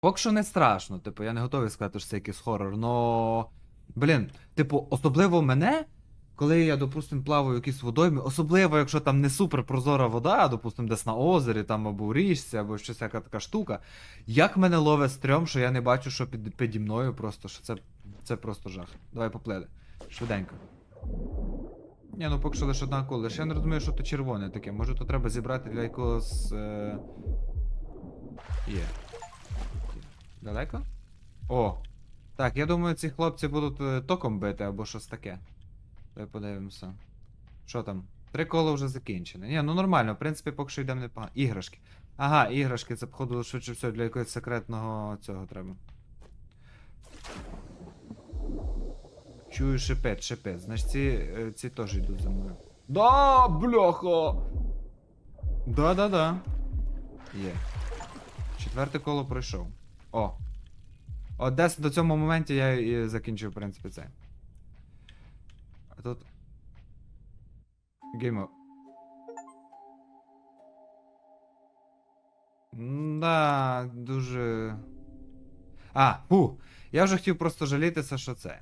Поки що не страшно, типу, я не готовий сказати, що це якийсь хорор, но. Блін, типу, особливо мене, коли я, допустим, плаваю в якійсь водоймі, особливо, якщо там не супер прозора вода, допустим, десь на озері, там або в річці, або щось яка така штука. Як мене ловить стрьом, що я не бачу, що під, піді мною, просто що це, це просто жах. Давай поплили. Швиденько. Ні, ну поки що лише одна кола. Лише я не розумію, що то червоне таке. Може то треба зібрати для якогось. Е... Є. Далеко? О! Так, я думаю, ці хлопці будуть е, током бити або щось таке. Давай подивимося. Що там? Три кола вже закінчені. Ні, ну нормально, в принципі, поки що йдемо непогано. Іграшки. Ага, іграшки, це походу швидше всього для якогось секретного цього треба. Чую шипет, шипет. Значить ці, е, ці теж йдуть за мною. Да, бляха! Да-да-да. Є. Четверте коло пройшов. О. От десь до цьому моменту я і закінчив, в принципі, це. А тут. Геймо. Да, дуже. А, фу. Я вже хотів просто жалітися, що це.